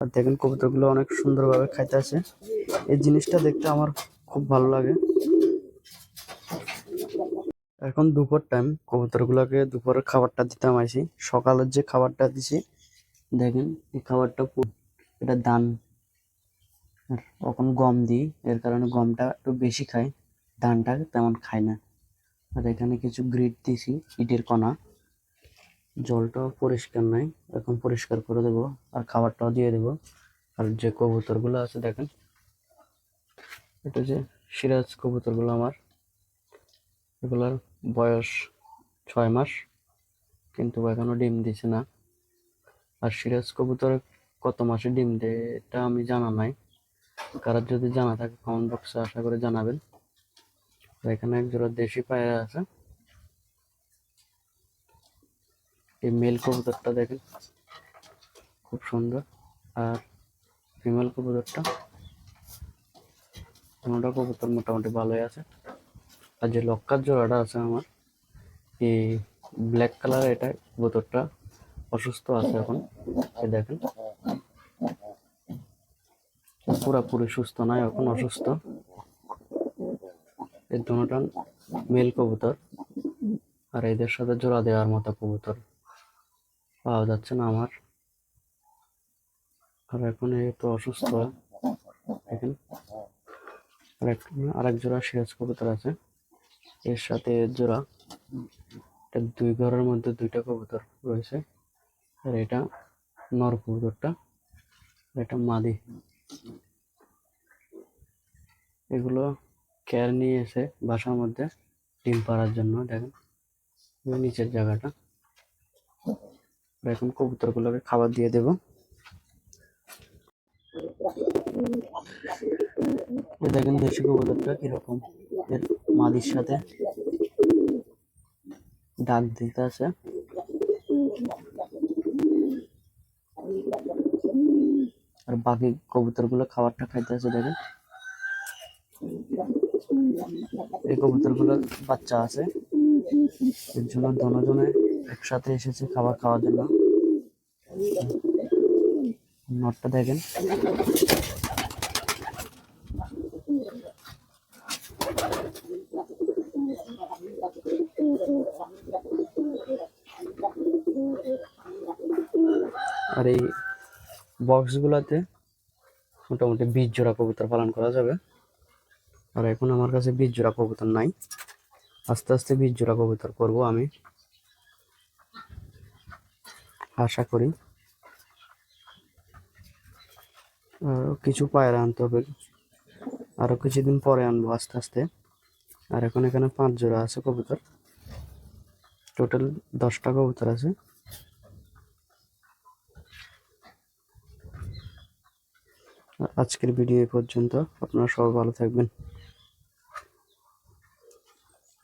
আর দেখেন কবুতরগুলো অনেক সুন্দরভাবে খাইতে আছে। এই জিনিসটা দেখতে আমার খুব ভালো লাগে। এখন দুপুর টাইম কবুতরগুলোকে দুপুরের খাবারটা দিতাম আইসি সকালের যে খাবারটা দিছি, দেখেন এই খাবারটা এটা দান। তখন গম দিই, এর কারণে গমটা একটু বেশি খায় ধানটা তেমন খায় না। আর এখানে কিছু গ্রিট দিছি, ইটের কণা। জলটাও পরিষ্কার নাই। এখন পরিষ্কার করে দেবো আর খাবারটাও দিয়ে দেবো। আর যে কবুতরগুলো আছে দেখেন, এটা যে সিরাজ কবুতরগুলো আমার, এগুলার বয়স ছয় মাস, কিন্তু এখনও ডিম দিছে না। আর সিরাজ কবুতর কত মাসে ডিম দেয়, এটা আমি জানা নাই। কারোর যদি জানা থাকে কমেন্ট বক্সে আশা করে জানাবেন। এখানে এক জোড়া দেশি পায়রা আছে। এই মেল কবুতরটা দেখেন। খুব সুন্দর। আর ফিমেল কবুতরটা কোনোটা কবুতর মোটামুটি ভালোই আছে। আর যে লক্কার জোড়াটা আছে আমার, এই ব্ল্যাক কালার এটা কবুতরটা অসুস্থ আছে এখন। এই দেখেন। পুরাপুরি সুস্থ নয়, এখন অসুস্থ। এই দুটা মেল কবুতর। আর এদের সাথে জোড়া দেওয়ার মতো কবুতর। পাওয়া যাচ্ছে না আমার। আর এখন তো অসুস্থ। দেখেন। আরেক আরেক জোড়া সিরাজ কবুতর আছে। এর সাথে জোড়া এটা দুই ঘরের মধ্যে দুইটা কবুতর রয়েছে। আর এটা নর কবুতরটা। এটা মাদি। এগুলো কেয়ার নিয়ে এসে বাসার মধ্যে ডিম পাড়ার জন্য, দেখেন। নিচের জায়গাটা। এখন কবুতরগুলোকে খাবার দিয়ে দেব। দেখেন দেশি কবুতরটা কীরকম। এর মাদির সাথে ডাক দিতে আছে। আর বাকি কবুতরগুলো খাবারটা খাইতে আছে দেখেন। এই কবুতরগুলো বাচ্চা আছে। এর জন্য দুজনে একসাথে এসেছে খাবার খাওয়ার জন্য। নটটা দেখেন। আর এই বক্সগুলোতে মোটামুটি বিশ জোড়া কবুতর পালন করা যাবে। আর এখন আমার কাছে বিশ জোড়া কবুতর নাই। আস্তে আস্তে বিশ জোড়া কবুতর করব আমি। আশা করি। আরও কিছু পায়রা আনতে হবে। আরও কিছুদিন পরে আনব আস্তে আস্তে। আর এখন এখানে পাঁচ জোড়া আছে কবুতর। টোটাল দশটা কবুতর আছে। আজকের ভিডিও এ পর্যন্ত। আপনারা সবাই ভালো থাকবেন।